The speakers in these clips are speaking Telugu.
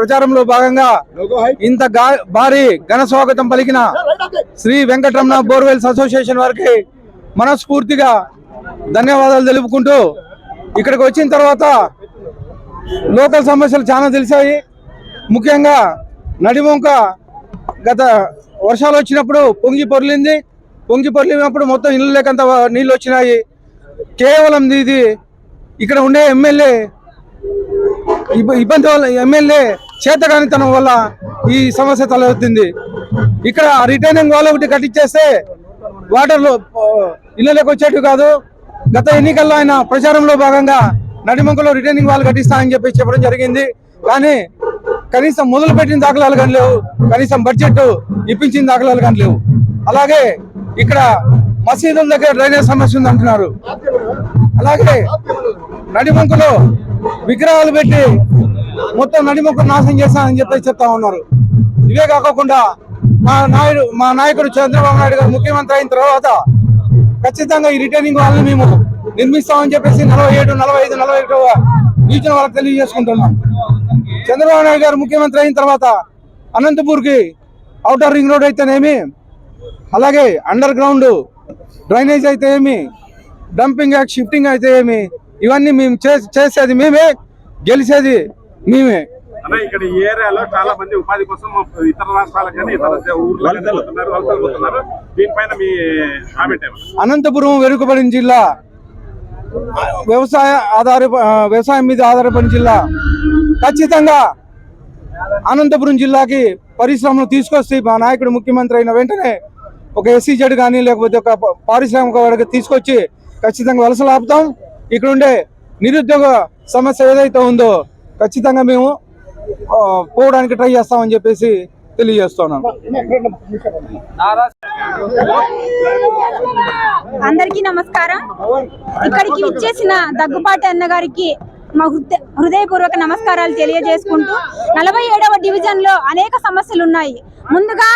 ప్రచారంలో భాగంగా ఇంత భారీ ఘన స్వాగతం పలికిన శ్రీ వెంకటరమణ బోర్వెల్స్ అసోసియేషన్ వారికి మనస్ఫూర్తిగా ధన్యవాదాలు తెలుపుకుంటూ ఇక్కడికి వచ్చిన తర్వాత లోకల్ సమస్యలు చాలా తెలిసాయి. ముఖ్యంగా నడివంక గత వర్షాలు వచ్చినప్పుడు పొంగి పొర్లింది. పొంగి పొర్లినప్పుడు మొత్తం ఇల్లు లేకంత నీళ్ళు వచ్చినాయి. కేవలం ఇది ఇక్కడ ఉండే ఎమ్మెల్యే ఇబ్బ- ఇబ్బంది వల్ల ఎమ్మెల్యే చేతగానితనం వల్ల ఈ సమస్య తలెత్తింది. ఇక్కడ రిటైనింగ్ వాల్ ఒకటి కట్టించేస్తే వాటర్లు ఇళ్ళలోకి వచ్చేట్టు కాదు. గత ఎన్నికల్లో ఆయన ప్రచారంలో భాగంగా నడిమంకలో రిటైనింగ్ వాల్ కట్టిస్తానని చెప్పి చెప్పడం జరిగింది. కానీ కనీసం మొదలు పెట్టిన దాఖలాలు కానీ లేవు. కనీసం బడ్జెట్ ఇప్పించిన దాఖలాలు కానీ లేవు. అలాగే ఇక్కడ మసీదుల దగ్గర డ్రైనేజ్ సమస్య ఉంది అంటున్నారు. అలాగే నడిమంకులో విగ్రహాలు పెట్టి మొత్తం నడిమంకు నాశనం చేస్తానని చెప్పి చెప్తా ఉన్నారు. ఇవే కాకుండా మా నాయుడు మా నాయకుడు చంద్రబాబు నాయుడు గారు ముఖ్యమంత్రి అయిన తర్వాత ఖచ్చితంగా ఈ రిటర్నింగ్ వాళ్ళని మేము నిర్మిస్తామని చెప్పేసి నలభై ఏడు నలభై ఐదు నలభై ఒకటో రీజన్ వాళ్ళకి తెలియజేసుకుంటున్నాం. చంద్రబాబు నాయుడు గారు ముఖ్యమంత్రి అయిన తర్వాత అనంతపూర్కి అవుటర్ రింగ్ రోడ్ అయితేనేమి అలాగే అండర్ గ్రౌండ్ డ్రైనేజ్ అయితే ఏమి డంపింగ్ యాక్ట్ షిఫ్టింగ్ అయితే ఏమి ఇవన్నీ మేము చే- చేసేది మేమే గెలిచేది మేమే. ఇక్కడ ఈ ఏరియాలో చాలా మంది ఉపాధి కోసం ఇతర రాష్ట్రాలకు కానీ ఇతర ఊర్లకు పోతున్నారు దీనిపైన మీ అనంతపురం వెనుకబడిన జిల్లా వ్యవసాయ ఆధార వ్యవసాయం మీద ఆధారపడిన జిల్లా. ఖచ్చితంగా అనంతపురం జిల్లాకి పరిశ్రమలు తీసుకొస్తే మా నాయకుడు ముఖ్యమంత్రి అయిన వెంటనే ఒక ఎస్సీ జెడ్ కానీ లేకపోతే ఒక పారిశ్రామిక వర్గ తీసుకొచ్చి ఖచ్చితంగా వలసలు ఆపుతాం. ఇక్కడ ఉండే నిరుద్యోగ సమస్య ఏదైతే ఉందో ఖచ్చితంగా మేము పోవడానికి ట్రై చేస్తామని చెప్పేసి తెలియజేస్తున్నాను. అందరికీ నమస్కారం. ఇక్కడికి విచ్చేసిన దగ్గుపాటి అన్న గారికి మా హృదయ- హృదయపూర్వక నమస్కారాలు తెలియజేసుకుంటూ నలభై ఏడవ డివిజన్లో అనేక సమస్యలు ఉన్నాయి ముందుగా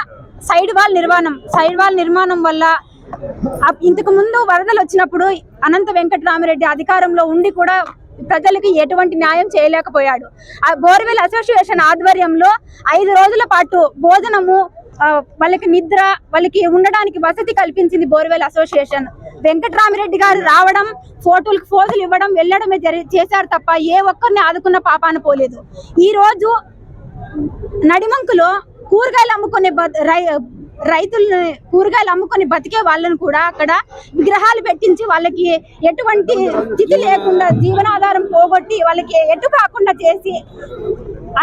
సైడ్ వాల్ నిర్మాణం సైడ్ వాల్ నిర్మాణం వల్ల ఇంతకు ముందు వరదలు వచ్చినప్పుడు అనంత వెంకటరామిరెడ్డి అధికారంలో ఉండి కూడా ప్రజలకు ఎటువంటి న్యాయం చేయలేకపోయాడు. ఆ బోర్వెల్ అసోసియేషన్ ఆధ్వర్యంలో ఐదు రోజుల పాటు భోజనము వాళ్ళకి నిద్ర వాళ్ళకి ఉండడానికి వసతి కల్పించింది బోర్వెల్ అసోసియేషన్. వెంకట్రామిరెడ్డి గారు రావడం ఫోటోలకు ఫోజులు ఇవ్వడం వెళ్ళడమే జరి చేశారు తప్ప ఏ ఒక్కరిని ఆదుకున్న పాపాన పోలేదు. ఈ రోజు నడిమంకులో కూరగాయలు అమ్ముకునే బ- రైతుల్ని కూరగాయలు అమ్ముకొని బతికే వాళ్ళని కూడా అక్కడ విగ్రహాలు పెట్టించి వాళ్ళకి ఎటువంటి స్థితి లేకుండా జీవనాధారం పోగొట్టి వాళ్ళకి ఎటు కాకుండా చేసి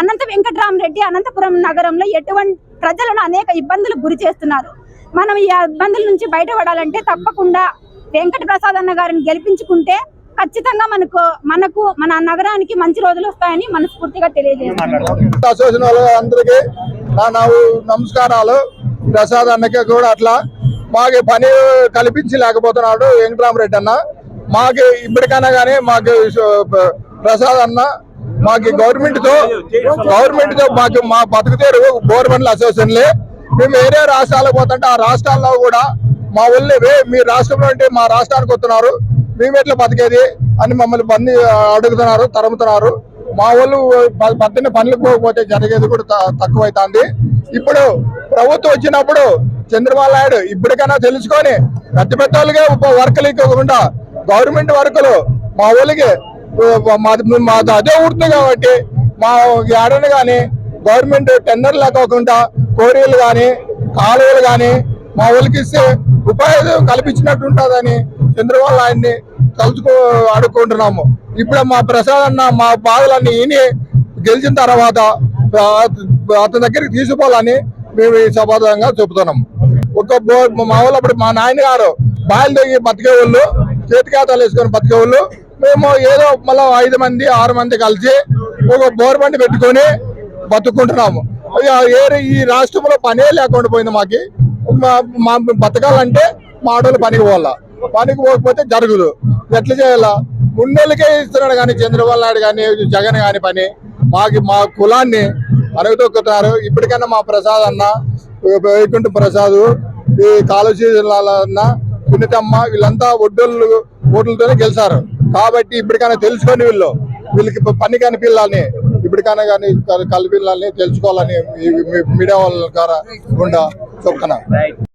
అనంత వెంకటరామరెడ్డి అనంతపురం నగరంలో ఎటువంటి ప్రజలను అనేక ఇబ్బందులు గురి చేస్తున్నారు. మనం ఈ ఇబ్బందుల నుంచి బయటపడాలంటే తప్పకుండా వెంకట ప్రసాద్ అన్న గారిని గెలిపించుకుంటే ఖచ్చితంగా మనకు మనకు మన నగరానికి మంచి రోజులు వస్తాయని మనస్ఫూర్తిగా తెలియజేస్తున్నాను. అసోసియేషన్ నా నమస్కారాలు. ప్రసాద్ అన్నకి కూడా అట్లా. మాకు పని కల్పించి లేకపోతున్నాడు వెంకటరామరెడ్డి అన్న. మాకు ఇప్పటికైనా కానీ మాకు ప్రసాద్ అన్న మాకు గవర్నమెంట్తో గవర్నమెంట్తో మాకు మా బతుకుతేరు గవర్నమెంట్ అసోసియేషన్లే. మేము వేరే రాష్ట్రాలకు పోతుంటే ఆ రాష్ట్రాల్లో కూడా మా ఊళ్ళో మీ రాష్ట్రంలో అంటే మా రాష్ట్రానికి వస్తున్నారు. మేము ఎట్లా బతికేది అని మమ్మల్ని బంది అడుగుతున్నారు తరుముతున్నారు. మా వాళ్ళు ప- పనులకు పోకపోతే జరిగేది కూడా తక్కువైతుంది. ఇప్పుడు ప్రభుత్వం వచ్చినప్పుడు చంద్రబాబు నాయుడు ఇప్పటికైనా తెలుసుకొని పెద్ద పెద్ద వాళ్ళకే వర్కులు ఇవ్వకుండా గవర్నమెంట్ వర్కులు మా ఊళ్ళకి మా అదే ఊరుతుంది కాబట్టి మా ఏడని కానీ గవర్నమెంట్ టెండర్ లేకోకుండా కోరియలు కానీ కాలువలు కానీ మా ఊళ్ళకి ఇస్తే ఉపాధి కల్పించినట్టు ఉంటుందని చంద్రబాబు నాయుడిని తలుచుకో అడుక్కుంటున్నాము. ఇప్పుడు మా ప్రసాద్ అన్న మా బాధలన్నీ ఈయన గెలిచిన తర్వాత అతని దగ్గరికి తీసుకోవాలని మేము ఈ సమాధానంగా చెబుతున్నాం. ఒక బో- మా వాళ్ళు అప్పుడు మా నాయనగారు బాయిలు దిగి బతికే వాళ్ళు చేతికేతాలు వేసుకొని బతికే వాళ్ళు మేము ఏదో మళ్ళీ ఐదు మంది ఆరు మంది కలిసి ఒక బోర్ బండి పెట్టుకొని బతుకుంటున్నాము. ఏరే ఈ రాష్ట్రంలో పనే లేకుండా పోయింది మాకి. మా- బతకాలంటే మా ఆడవాళ్ళు పనికి పోవాలా. పనికి పోకపోతే జరగదు. ఎట్లా చేయాలా? ఉన్నోళ్ళకే ఇస్తున్నాడు కానీ చంద్రబాబు నాయుడు కానీ జగన్ కానీ పని. మాకి మా కులాన్ని అరగదొక్కుతున్నారు ఇప్పటికైనా మా ప్రసాద్ అన్న వైకుంఠ ప్రసాద్ ఈ కాళోజీ అన్న వీళ్ళంతా ఒడ్డోళ్ళు ఓట్లతోనే గెలిచారు. కాబట్టి ఇప్పటికైనా తెలుసుకొని వీళ్ళు వీళ్ళకి పని కనిపించాలని ఇప్పటికైనా కానీ కల్పిల్లని తెలుసుకోవాలని మీడియా వాళ్ళ ద్వారా గుండా చెప్తున్నా